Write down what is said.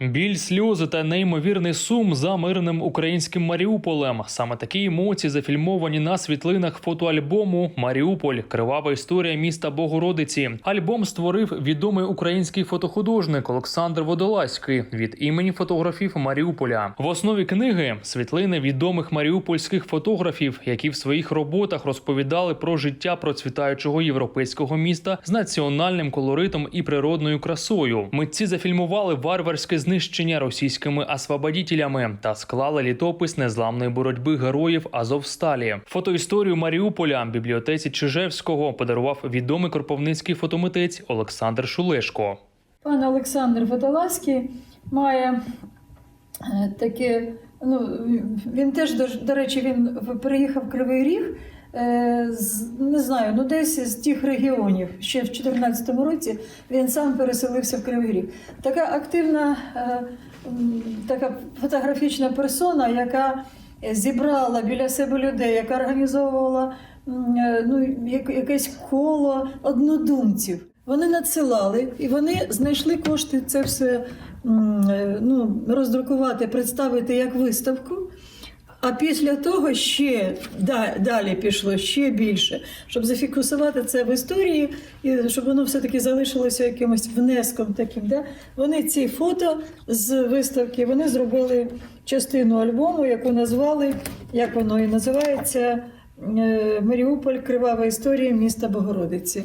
Біль, сльози та неймовірний сум за мирним українським Маріуполем. Саме такі емоції зафільмовані на світлинах фотоальбому Маріуполь. Кривава історія міста Богородиці. Альбом створив відомий український фотохудожник Олександр Водолазький від імені фотографів Маріуполя. В основі книги світлини відомих маріупольських фотографів, які в своїх роботах розповідали про життя процвітаючого європейського міста з національним колоритом і природною красою. Митці зафільмували варварське знищення російськими освободітелями та склали літопис незламної боротьби героїв Азовсталі. Фотоісторію Маріуполя бібліотеці Чижевського подарував відомий кропивницький фотомитець Олександр Шулешко. Пан Олександр Водолазький має е, таке. Ну, він теж, до, речі, він приїхав в Кривий Ріг. Е, не знаю, ну десь з тих регіонів. Ще в 2014 році він сам переселився в Кривий Ріг. Така активна, е, така фотографічна персона, яка зібрала біля себе людей, яка організовувала е, ну, як- якесь коло однодумців. Вони надсилали і вони знайшли кошти це все ну, роздрукувати, представити як виставку. А після того ще да- далі пішло ще більше, щоб зафіксувати це в історії, і щоб воно все-таки залишилося якимось внеском таким. Да? Вони ці фото з виставки вони зробили частину альбому, яку назвали, як воно і називається, е, Маріуполь Кривава історія міста Богородиці.